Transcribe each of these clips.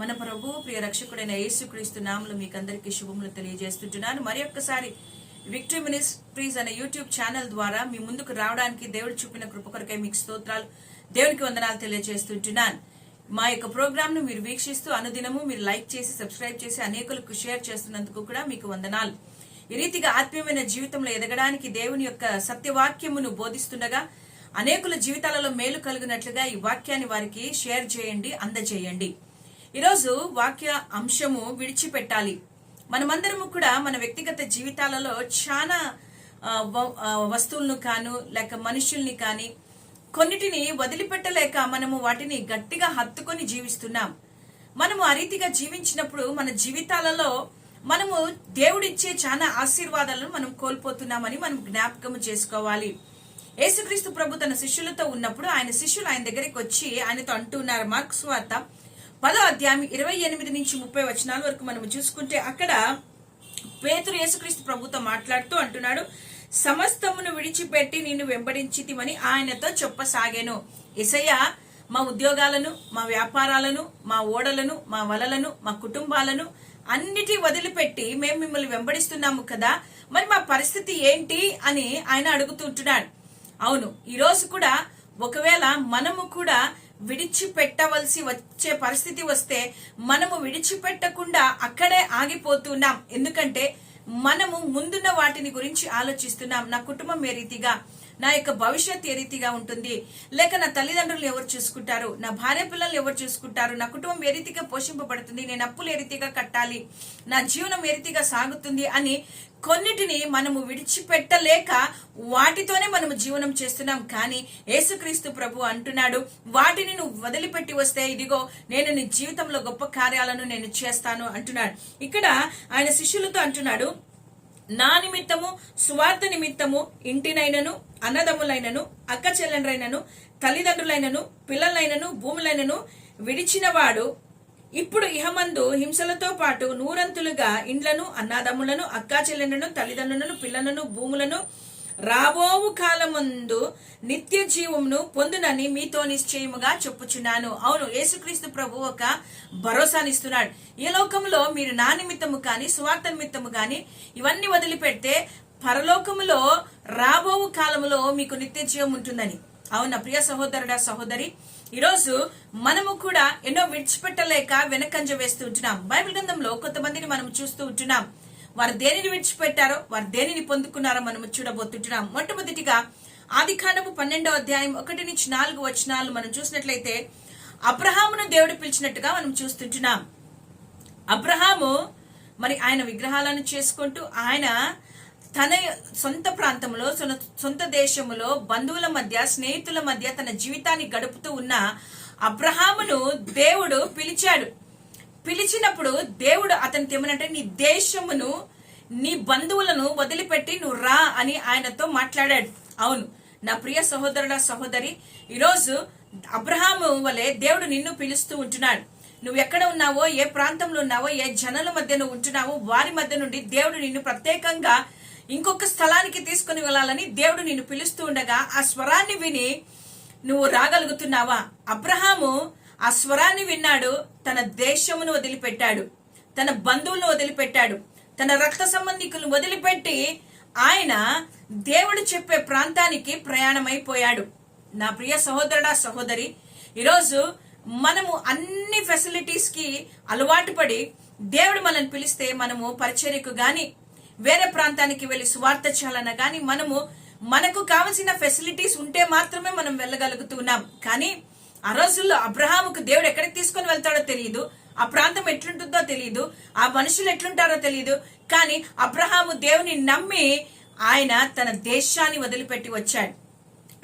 మన ప్రభు ప్రియ రక్షకుడైన యేసుక్రీస్తు నామలు మీకు అందరికీ శుభములు తెలియజేస్తుంటున్నాను. మరి ఒక్కసారి విక్టరీ మినిస్ట్రీస్ అనే యూట్యూబ్ ఛానల్ ద్వారా మీ ముందుకు రావడానికి దేవుడు చూపిన కృప కొరకై మీకు స్తోత్రాలు దేవునికి వందనాలు తెలియజేస్తుంటున్నాను. మా యొక్క ప్రోగ్రామ్ను మీరు వీక్షిస్తూ అనుదినము మీరు లైక్ చేసి సబ్స్క్రైబ్ చేసి అనేకులకు షేర్ చేస్తున్నందుకు కూడా మీకు వందనాలు. ఈ రీతిగా ఆత్మీయమైన జీవితంలో ఎదగడానికి దేవుని యొక్క సత్యవాక్యమును బోధిస్తుండగా అనేకుల జీవితాలలో మేలు కలిగినట్లుగా ఈ వాక్యాన్ని వారికి షేర్ చేయండి అందజేయండి. ఈరోజు వాక్య అంశము విడిచిపెట్టాలి. మనమందరము కూడా మన వ్యక్తిగత జీవితాలలో చాలా వస్తువులను కాను లేక మనుషుల్ని కానీ కొన్నిటిని వదిలిపెట్టలేక మనము వాటిని గట్టిగా హత్తుకొని జీవిస్తున్నాం. మనము ఆ రీతిగా జీవించినప్పుడు మన జీవితాలలో మనము దేవుడిచ్చే చాలా ఆశీర్వాదాలను మనం కోల్పోతున్నామని మనం జ్ఞాపకం చేసుకోవాలి. యేసుక్రీస్తు ప్రభు తన శిష్యులతో ఉన్నప్పుడు ఆయన శిష్యులు ఆయన దగ్గరికి వచ్చి ఆయనతో అంటున్నారు మార్క్స్ వార్త పదో అధ్యాయం ఇరవై ఎనిమిది నుంచి ముప్పై వచనాల వరకు మనం చూసుకుంటే అక్కడ పేతురు యేసుక్రీస్తు ప్రభుతో మాట్లాడుతూ అంటున్నాడు సమస్తమును విడిచిపెట్టి నిన్ను వెంబడించితిమని ఆయనతో చెప్పసాగాను. ఇసయ్య మా ఉద్యోగాలను మా వ్యాపారాలను మా ఓడలను మా వలలను మా కుటుంబాలను అన్నిటి వదిలిపెట్టి మేము మిమ్మల్ని వెంబడిస్తున్నాము కదా. మరి మా పరిస్థితి ఏంటి? అని ఆయన అడుగుతుంటున్నాడు అవును ఈ రోజు కూడా ఒకవేళ మనము కూడా విడిచిపెట్టవలసి వచ్చే పరిస్థితి వస్తే మనము విడిచిపెట్టకుండా అక్కడే ఆగిపోతున్నాం ఎందుకంటే మనము ముందున్న వాటిని గురించి ఆలోచిస్తున్నాం. నా కుటుంబం ఏ రీతిగా నా యొక్క భవిష్యత్ ఏ రీతిగా ఉంటుంది? లేక నా తల్లిదండ్రులు ఎవరు చూసుకుంటారు? నా భార్య పిల్లలు ఎవరు చూసుకుంటారు? నా కుటుంబం ఏ రీతిగా పోషింపబడుతుంది? నేను అప్పులు ఏ రీతిగా కట్టాలి? నా జీవనం ఏ రీతిగా సాగుతుంది? అని కొన్నిటిని మనము విడిచిపెట్టలేక వాటితోనే మనము జీవనం చేస్తున్నాం. కానీ యేసుక్రీస్తు ప్రభు అంటున్నాడు వాటిని నువ్వు వదిలిపెట్టి వస్తే ఇదిగో నేను నీ జీవితంలో గొప్ప కార్యాలను నేను చేస్తాను అంటున్నాడు. ఇక్కడ ఆయన శిష్యులతో అంటున్నాడు నా నిమిత్తము స్వార్థ నిమిత్తము ఇంటినైనను అన్నదమ్ములైనను అక్క చెల్లెండ్రైనను తల్లిదండ్రులైనను పిల్లలైనను భూములైనను విడిచినవాడు ఇప్పుడు ఇహమందు హింసలతో పాటు నూరంతులుగా ఇండ్లను అన్నాదమ్ములను అక్కా చెల్లెండ్లను తల్లిదండ్రులను పిల్లలను భూములను రాబోవు కాలముందు నిత్య జీవమును పొందునని మీతో నిశ్చయముగా చెప్పుచున్నాను. అవును యేసుక్రీస్తు ప్రభు ఒక భరోసానిస్తున్నాడు. ఈ లోకంలో మీరు నా నిమిత్తము కానీ సువార్త నిమిత్తము కానీ ఇవన్నీ వదిలిపెడితే పరలోకములో రాబోవు కాలములో మీకు నిత్య జీవం ఉంటుందని. అవునా ప్రియ సహోదరుడా సహోదరి? ఈరోజు మనము కూడా ఎన్నో విడిచిపెట్టలేక వెనకంజ వేస్తూ ఉంటున్నాం. బైబిల్ గ్రంథంలో కొంతమందిని మనం చూస్తూ ఉంటున్నాం. వారు దేనిని విడిచిపెట్టారో వారు దేనిని పొందుకున్నారో మనం చూడబోతుంటున్నాం. మొట్టమొదటిగా ఆది కాండము పన్నెండో అధ్యాయం ఒకటి నుంచి నాలుగు వచనాలు మనం చూసినట్లయితే అబ్రహామును దేవుడు పిలిచినట్టుగా మనం చూస్తుంటున్నాం. అబ్రహాము మరి ఆయన విగ్రహాలను చేసుకుంటూ ఆయన తన సొంత ప్రాంతంలో సొంత దేశంలో బంధువుల మధ్య స్నేహితుల మధ్య తన జీవితాన్ని గడుపుతూ ఉన్న అబ్రహామును దేవుడు పిలిచాడు. పిలిచినప్పుడు దేవుడు అతను తెమ్మనంటే నీ దేశమును నీ బంధువులను వదిలిపెట్టి నువ్వు రా అని ఆయనతో మాట్లాడాడు. అవును నా ప్రియ సహోదరుల సహోదరి ఈరోజు అబ్రహాము వలె దేవుడు నిన్ను పిలుస్తూ ఉంటున్నాడు. నువ్వు ఎక్కడ ఉన్నావో ఏ ప్రాంతంలో ఉన్నావో ఏ జనుల మధ్య నువ్వు ఉంటున్నావో వారి మధ్య నుండి దేవుడు నిన్ను ప్రత్యేకంగా ఇంకొక స్థలానికి తీసుకుని వెళ్ళాలని దేవుడు నిన్ను పిలుస్తూ ఉండగా ఆ స్వరాన్ని విని నువ్వు రాగలుగుతున్నావా? అబ్రహాము ఆ స్వరాన్ని విన్నాడు తన దేశమును వదిలిపెట్టాడు తన బంధువులను వదిలిపెట్టాడు తన రక్త సంబంధికులను వదిలిపెట్టి ఆయన దేవుడు చెప్పే ప్రాంతానికి ప్రయాణమైపోయాడు. నా ప్రియ సహోదరుడా సహోదరి ఈరోజు మనము అన్ని ఫెసిలిటీస్కి అలవాటు పడి దేవుడు మనల్ని పిలిస్తే మనము పరిచర్యకు గాని వేరే ప్రాంతానికి వెళ్ళి సువార్త చాలన కానీ మనము మనకు కావలసిన ఫెసిలిటీస్ ఉంటే మాత్రమే మనం వెళ్ళగలుగుతున్నాం. కానీ ఆ రోజుల్లో అబ్రహాముకు దేవుడు ఎక్కడికి తీసుకొని వెళ్తాడో తెలియదు ఆ ప్రాంతం ఎట్లుంటుందో తెలియదు ఆ మనుషులు ఎట్లుంటారో తెలియదు కానీ అబ్రహాము దేవుని నమ్మి ఆయన తన దేశాన్ని వదిలిపెట్టి వచ్చాడు.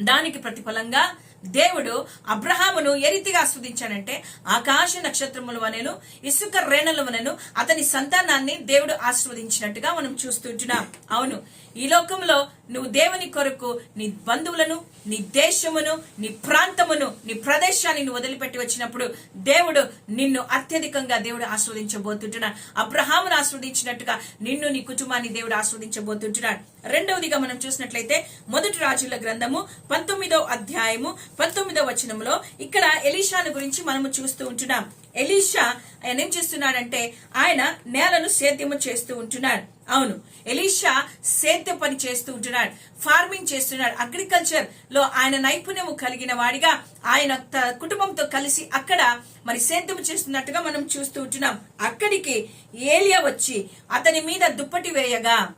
దానికి ప్రతిఫలంగా దేవుడు అబ్రహామును ఏ రీతిగా ఆస్వాదించాడంటే ఆకాశ నక్షత్రముల వనెను ఇసుక రేణలు వనెను అతని సంతానాన్ని దేవుడు ఆస్వాదించినట్టుగా మనం చూస్తుంటున్నాం అవును ఈ లోకంలో నువ్వు దేవుని కొరకు నీ బంధువులను నీ దేశమును నీ ప్రాంతమును నీ ప్రదేశాన్ని నువ్వు వదిలిపెట్టి వచ్చినప్పుడు దేవుడు నిన్ను అత్యధికంగా దేవుడు ఆస్వాదించబోతుంటున్నాడు. అబ్రహామును ఆస్వాదించినట్టుగా నిన్ను నీ కుటుంబాన్ని దేవుడు ఆస్వాదించబోతుంటున్నాడు. రెండవదిగా మనం చూసినట్లయితే మొదటి రాజుల గ్రంథము పంతొమ్మిదో అధ్యాయము పంతొమ్మిదో వచనంలో ఇక్కడ ఎలీషాను గురించి మనము చూస్తూ ఉంటున్నాం. ఎలీషా ఆయన ఏం చేస్తున్నాడంటే ఆయన నేలను సేద్యము చేస్తూ ఉంటున్నాడు. అవును. ఎలీషా సేద్య పని చేస్తూ ఉంటున్నాడు. ఫార్మింగ్ చేస్తున్నాడు. అగ్రికల్చర్లో ఆయన నైపుణ్యము కలిగిన వాడిగా ఆయన త- కుటుంబంతో కలిసి అక్కడ మరి సేద్యం చేస్తున్నట్టుగా మనం చూస్తూ ఉంటున్నాం. అక్కడికి ఏలియా వచ్చి అతని మీద దుప్పటి వేయగా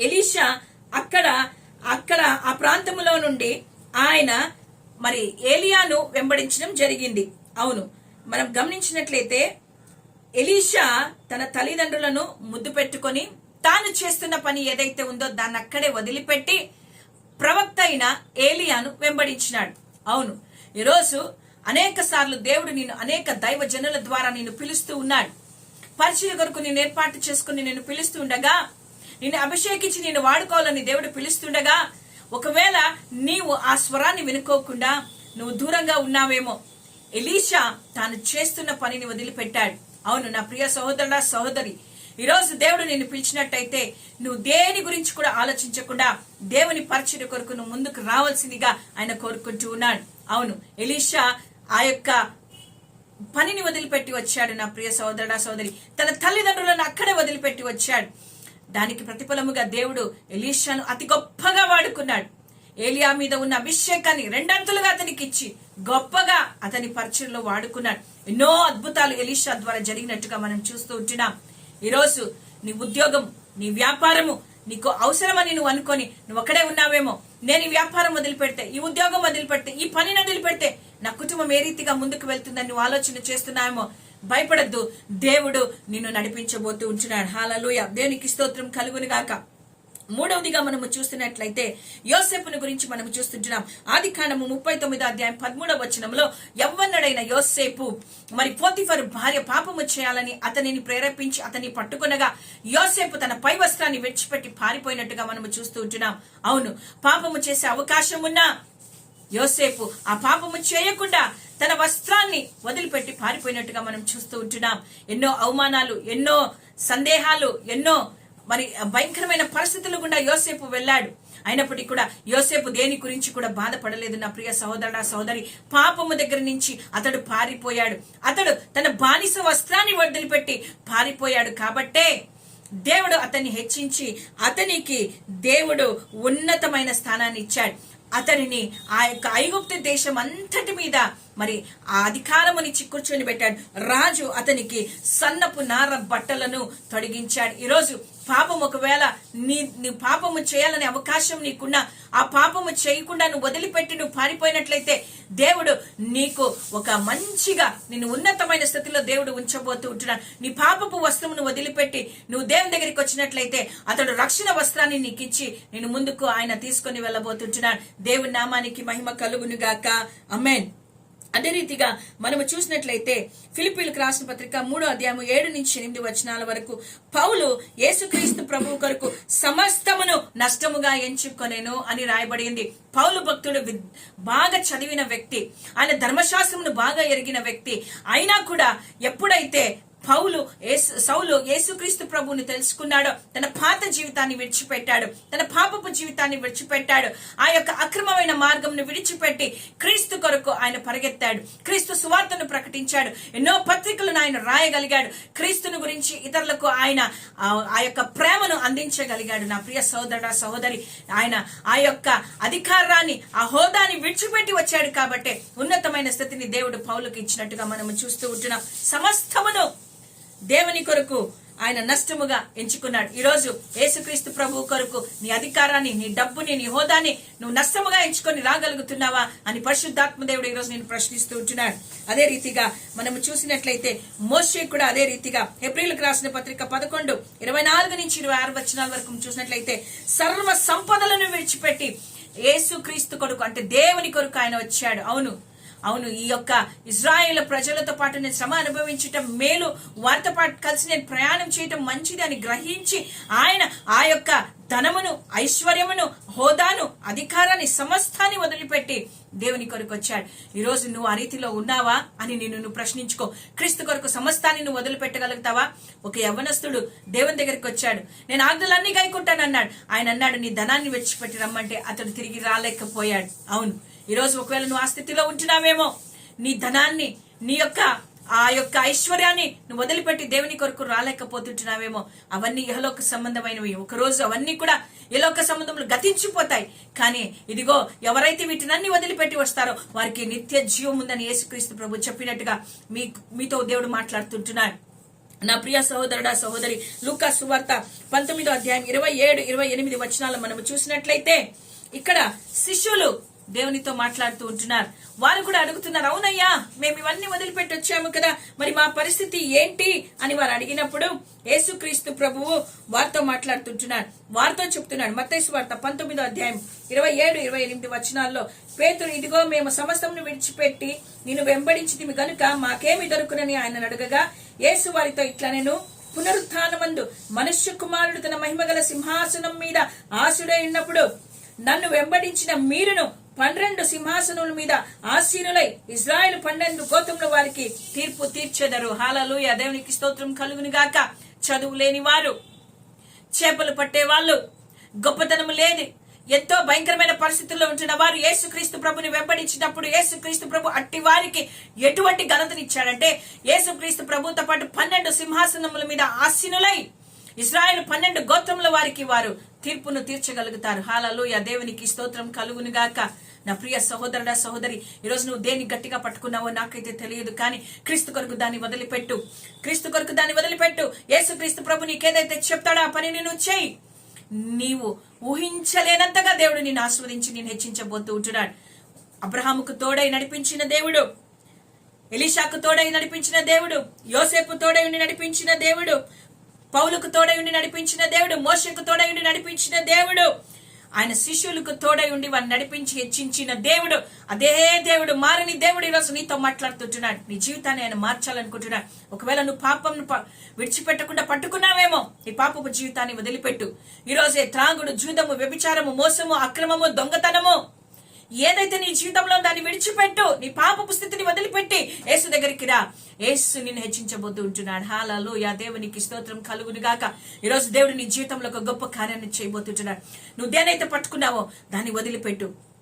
ఎలీషా అక్కడ అక్కడ ఆ ప్రాంతంలో నుండి ఆయన మరి ఏలియాను వెంబడించడం జరిగింది. అవును. మనం గమనించినట్లయితే ఎలీషా తన తల్లిదండ్రులను ముద్దు పెట్టుకొని తాను చేస్తున్న పని ఏదైతే ఉందో దాన్ని అక్కడే వదిలిపెట్టి ప్రవక్త అయిన ఏలియాను వెంబడించినాడు. అవును ఈరోజు అనేక సార్లు దేవుడు నేను అనేక దైవ జనుల ద్వారా నేను పిలుస్తూ ఉన్నాడు. పరిచయ కొరకు నేను ఏర్పాటు చేసుకుని నేను పిలుస్తూ ఉండగా నిన్ను అభిషేకించి నేను వాడుకోవాలని దేవుడు పిలుస్తుండగా ఒకవేళ నీవు ఆ స్వరాన్ని వినుకోకుండా నువ్వు దూరంగా ఉన్నావేమో ఎలీషా తాను చేస్తున్న పనిని వదిలిపెట్టాడు. అవును నా ప్రియ సహోదరుడా సహోదరి. ఈరోజు దేవుడు నిన్ను పిలిచినట్టయితే నువ్వు దేని గురించి కూడా ఆలోచించకుండా దేవుని పరిచయ కొరకు నువ్వు ముందుకు రావాల్సిందిగా ఆయన కోరుకుంటూ ఉన్నాడు. అవును ఎలీషా ఆ యొక్క పనిని వదిలిపెట్టి వచ్చాడు నా ప్రియ సోదరుడా సోదరి తన తల్లిదండ్రులను అక్కడే వదిలిపెట్టి వచ్చాడు. దానికి ప్రతిఫలముగా దేవుడు ఎలీషాను అతి గొప్పగా వాడుకున్నాడు. ఏలియా మీద ఉన్న అభిషేకాన్ని రెండంతులుగా అతనికి ఇచ్చి గొప్పగా అతని పరిచయంలో వాడుకున్నాడు. ఎన్నో అద్భుతాలు ఎలీషా ద్వారా జరిగినట్టుగా మనం చూస్తూ ఉంటున్నాం. ఈరోజు నీ ఉద్యోగం నీ వ్యాపారము నీకు అవసరమని నువ్వు అనుకొని నువ్వు ఒక్కడే ఉన్నావేమో. నేను ఈ వ్యాపారం వదిలిపెడితే ఈ ఉద్యోగం వదిలిపెడితే ఈ పనిని వదిలిపెడితే నా కుటుంబం ఏ రీతిగా ముందుకు వెళ్తుందని నువ్వు ఆలోచన చేస్తున్నావేమో. భయపడద్దు. దేవుడు నిన్ను నడిపించబోతూ ఉంటున్నాడు. హాలలోయ దేవునికి స్తోత్రం కలుగును గాక. మూడవదిగా మనము చూస్తున్నట్లయితే యోసేపుని గురించి మనం చూస్తుంటున్నాం. ఆది కాండము ముప్పై తొమ్మిదో అధ్యాయం పదమూడవ వచనంలో యవ్వనుడైన యోసేపు మరి పోతిఫర్ భార్య పాపము చేయాలని అతనిని ప్రేరేపించి అతన్ని పట్టుకునగా యోసేపు తన పై వస్త్రాన్ని విడిచిపెట్టి పారిపోయినట్టుగా మనము చూస్తూ ఉంటున్నాం. అవును పాపము చేసే అవకాశం ఉన్నా యోసేపు ఆ పాపము చేయకుండా తన వస్త్రాన్ని వదిలిపెట్టి పారిపోయినట్టుగా మనం చూస్తూ ఉంటున్నాం. ఎన్నో అవమానాలు ఎన్నో సందేహాలు ఎన్నో మరి భయంకరమైన పరిస్థితులు గుండా యోసేపు వెళ్ళాడు. అయినప్పటికీ కూడా యోసేపు దేని గురించి కూడా బాధపడలేదు. నా ప్రియ సహోదరుడా సహోదరి పాపము దగ్గర నుంచి అతడు పారిపోయాడు. అతడు తన బానిస వస్త్రాన్ని వదిలిపెట్టి పారిపోయాడు. కాబట్టే దేవుడు అతన్ని హెచ్చించి అతనికి దేవుడు ఉన్నతమైన స్థానాన్ని ఇచ్చాడు. అతనిని ఆ యొక్క ఐగుప్త దేశం అంతటి మీద మరి ఆ అధికారమునిచ్చి కూర్చొని పెట్టాడు. రాజు అతనికి సన్నపు నార బట్టలను తొడిగించాడు. ఈరోజు పాపం ఒకవేళ నీ నీ పాపము చేయాలనే అవకాశం నీకున్నా ఆ పాపము చేయకుండా నువ్వు వదిలిపెట్టి నువ్వు పారిపోయినట్లయితే దేవుడు నీకు ఒక మంచిగా నిన్ను ఉన్నతమైన స్థితిలో దేవుడు ఉంచబోతూ ఉంటున్నాడు. నీ పాపపు వస్త్రమును వదిలిపెట్టి నువ్వు దేవుని దగ్గరికి వచ్చినట్లయితే అతడు రక్షణ వస్త్రాన్ని నీకు ఇచ్చి నేను ముందుకు ఆయన తీసుకొని వెళ్ళబోతుంటున్నాడు దేవుని నామానికి మహిమ కలుగునుగాక. గాక అదే రీతిగా మనము చూసినట్లయితే ఫిలిపీలకు రాసిన పత్రిక మూడో అధ్యాయం ఏడు నుంచి ఎనిమిది వచనాల వరకు పౌలు యేసుక్రీస్తు ప్రభు కొరకు సమస్తమును నష్టముగా ఎంచుకొనేను అని రాయబడింది. పౌలు భక్తుడు బాగా చదివిన వ్యక్తి ఆయన ధర్మశాస్త్రమును బాగా ఎరిగిన వ్యక్తి. అయినా కూడా ఎప్పుడైతే పౌలు సౌలు యేసుక్రీస్తు ప్రభువుని తెలుసుకున్నాడో తన పాత జీవితాన్ని విడిచిపెట్టాడు తన పాపపు జీవితాన్ని విడిచిపెట్టాడు ఆ యొక్క అక్రమమైన మార్గంను విడిచిపెట్టి క్రీస్తు కొరకు ఆయన పరిగెత్తాడు క్రీస్తు సువార్తను ప్రకటించాడు ఎన్నో పత్రికలను ఆయన రాయగలిగాడు క్రీస్తుని గురించి ఇతరులకు ఆయన ఆ- యొక్క ప్రేమను అందించగలిగాడు. నా ప్రియ సోదరుడ సహోదరి ఆయన ఆ యొక్క అధికారాన్ని ఆ హోదాని విడిచిపెట్టి వచ్చాడు కాబట్టి ఉన్నతమైన స్థితిని దేవుడు పౌలకు ఇచ్చినట్టుగా మనము చూస్తూ ఉంటున్నాం. సమస్తమును దేవుని కొరకు ఆయన నష్టముగా ఎంచుకున్నాడు. ఈ రోజు యేసుక్రీస్తు ప్రభు కొరకు నీ అధికారాన్ని నీ డబ్బుని నీ హోదాని నువ్వు నష్టముగా ఎంచుకొని రాగలుగుతున్నావా అని పరిశుద్ధాత్మ దేవుడు ఈ రోజు నేను ప్రశ్నిస్తూ ఉంటున్నాడు. అదే రీతిగా మనము చూసినట్లయితే మోషే కూడా అదే రీతిగా ఏప్రిల్కి రాసిన పత్రిక పదకొండు ఇరవై నాలుగు నుంచి ఇరవై ఆరు వచనాల వరకు చూసినట్లయితే సర్వ సంపదలను విడిచిపెట్టి యేసుక్రీస్తు కొడుకు అంటే దేవుని కొరకు ఆయన వచ్చాడు. అవును. అవును ఈ యొక్క ఇజ్రాయేల్ ప్రజలతో పాటు నేను శ్రమ అనుభవించటం మేలు. వారితో పాటు కలిసి నేను ప్రయాణం చేయటం మంచిది అని గ్రహించి ఆయన ఆ యొక్క ధనమును ఐశ్వర్యమును హోదాను అధికారాన్ని సమస్తాన్ని వదిలిపెట్టి దేవుని కొరకు వచ్చాడు ఈరోజు నువ్వు ఆ రీతిలో ఉన్నావా అని నేను నువ్వు ప్రశ్నించుకో. క్రీస్తు కొరకు సమస్తాన్ని నువ్వు వదిలిపెట్టగలుగుతావా? ఒక యవనస్తుడు దేవుని దగ్గరికి వచ్చాడు. నేను ఆజ్ఞలన్నీ గైకుంటానన్నాడు. ఆయన అన్నాడు నీ ధనాన్ని విడిచిపెట్టి రమ్మంటే అతడు తిరిగి రాలేకపోయాడు. అవును. ఈరోజు ఒకవేళ నువ్వు ఆ స్థితిలో ఉంటున్నావేమో నీ ధనాన్ని నీ యొక్క ఆ యొక్క ఐశ్వర్యాన్ని నువ్వు వదిలిపెట్టి దేవుని కొరకు రాలేకపోతుంటున్నావేమో. అవన్నీ ఇహలోక సంబంధమైనవి. ఒకరోజు అవన్నీ కూడా ఇహలోక సంబంధములు గతించిపోతాయి. కానీ ఇదిగో ఎవరైతే వీటినన్ని వదిలిపెట్టి వస్తారో వారికి నిత్య జీవం ఉందని యేసుక్రీస్తు ప్రభు చెప్పినట్టుగా మీ మీతో దేవుడు మాట్లాడుతుంటున్నాడు. నా ప్రియ సహోదరుడా సహోదరి లూకా సువార్త పంతొమ్మిదో అధ్యాయం ఇరవై ఏడు ఇరవై ఎనిమిది వచనాలు మనం చూసినట్లయితే ఇక్కడ శిష్యులు దేవునితో మాట్లాడుతూ ఉంటున్నారు. వారు కూడా అడుగుతున్నారు అవునయ్యా మేము ఇవన్నీ వదిలిపెట్టి వచ్చాము కదా మరి మా పరిస్థితి ఏంటి? అని వారు అడిగినప్పుడు యేసుక్రీస్తు ప్రభువు వారితో మాట్లాడుతుంటున్నాడు వారితో చెప్తున్నాడు మత్తైసు వార్త పంతొమ్మిదో అధ్యాయం ఇరవై ఏడు ఇరవై ఎనిమిది వచనాల్లో పేతురు ఇదిగో మేము సమస్తమును విడిచిపెట్టి నిన్ను వెంబడించింది గనుక మాకేమి దొరుకునని ఆయన అడగగా యేసు వారితో ఇట్లా నేను పునరుత్నమందు మనుష్య కుమారుడు తన మహిమగల సింహాసనం మీద ఆశుడై ఉన్నప్పుడు నన్ను వెంబడించిన మీరును పన్నెండు సింహాసనముల మీద ఆశీనులై ఇజ్రాయెల్ పన్నెండు గోత్రముల వారికి తీర్పు తీర్చెదరు. హాలలు దేవునికి స్తోత్రం కలుగును గాక. చదువు లేని వారు చేపలు పట్టేవాళ్ళు గొప్పతనం లేని ఎంతో భయంకరమైన పరిస్థితుల్లో ఉంటున్న వారు యేసుక్రీస్తు ప్రభుని వెంబడించినప్పుడు యేసుక్రీస్తు ప్రభు అట్టి వారికి ఎటువంటి ఘనతనిచ్చాడంటే యేసుక్రీస్తు ప్రభుతో పాటు పన్నెండు సింహాసనముల మీద ఆసీనులై ఇస్రాయల్ పన్నెండు గోత్రముల వారికి వారు తీర్పును తీర్చగలుగుతారు. హాలలో దేవునికి స్తోత్రం కలుగును గాక. నా ప్రియ సహోదరుడా సహోదరి ఈరోజు నువ్వు దేన్ని గట్టిగా పట్టుకున్నావో నాకైతే తెలియదు కానీ క్రీస్తు కొరకు దాన్ని వదిలిపెట్టు. క్రీస్తు కొరకు దాన్ని వదిలిపెట్టు. యేసు క్రీస్తు ప్రభు నీకేదైతే చెప్తాడో ఆ పనిని నువ్వు చేయి. నీవు ఊహించలేనంతగా దేవుడు నిన్ను ఆస్వాదించి నేను హెచ్చించబోతూ ఉంటున్నాడు అబ్రహాముకు తోడై నడిపించిన దేవుడు ఎలీషాకు తోడై నడిపించిన దేవుడు యోసేపు తోడై నడిపించిన దేవుడు పౌలకు తోడయుండి నడిపించిన దేవుడు మోసకు తోడయుండి ఉండి నడిపించిన దేవుడు. ఆయన శిష్యులకు తోడై ఉండి వారిని నడిపించి హెచ్చించిన దేవుడు. అదే దేవుడు మారని దేవుడు ఈరోజు నీతో మాట్లాడుతుంటున్నాడు. నీ జీవితాన్ని ఆయన మార్చాలనుకుంటున్నాడు. ఒకవేళ నువ్వు పాపం విడిచిపెట్టకుండా పట్టుకున్నావేమో ఈ పాపపు జీవితాన్ని వదిలిపెట్టు. ఈరోజే త్రాగుడు జూదము వ్యభిచారము మోసము అక్రమము దొంగతనము ఏదైతే నీ జీవితంలో దాన్ని విడిచిపెట్టు నీ పాపపు స్థితిని వదిలిపెట్టి యేసు దగ్గరికి రా. యేసు నిన్ను హెచ్చించబోతూ ఉంటున్నాడు. హాలలో యా దేవునికి స్తోత్రం కలుగును గాక ఈరోజు దేవుడు నీ జీవితంలో ఒక గొప్ప కార్యాన్ని చేయబోతుంటున్నాడు నువ్వు దేనైతే పట్టుకున్నావో దాన్ని వదిలిపెట్టు.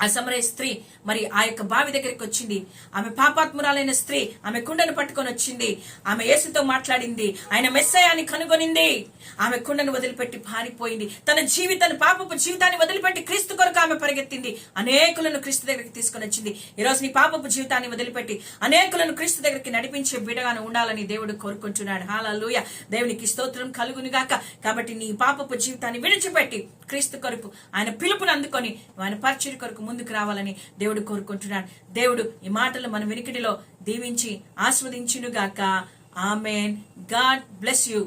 ఆ సమరయ స్త్రీ మరి ఆ యొక్క బావి దగ్గరికి వచ్చింది. ఆమె పాపాత్మురాలైన స్త్రీ ఆమె కుండను పట్టుకొని వచ్చింది. ఆమె యేసుతో మాట్లాడింది. ఆయన మెస్సయాన్ని కనుగొనింది. ఆమె కుండను వదిలిపెట్టి పారిపోయింది. తన జీవితాన్ని పాపపు జీవితాన్ని వదిలిపెట్టి క్రీస్తు కొరకు ఆమె పరిగెత్తింది. అనేకులను క్రీస్తు దగ్గరికి తీసుకొని వచ్చింది. ఈ రోజు నీ పాపపు జీవితాన్ని వదిలిపెట్టి అనేకులను క్రీస్తు దగ్గరికి నడిపించే బిడగాను ఉండాలని దేవుడు కోరుకుంటున్నాడు. హాలూయ. దేవునికి స్తోత్రం కలుగును గాక. కాబట్టి నీ పాపపు జీవితాన్ని విడిచిపెట్టి క్రీస్తు కొరకు ఆయన పిలుపును అందుకొని ఆయన పరిచయ కొరకు ముందుకు రావాలని దేవుడు కోరుకుంటున్నాడు. దేవుడు ఈ మాటలు మన వెనుకడిలో దీవించి ఆస్వాదించునుగాక. ఆమెన్. God bless you.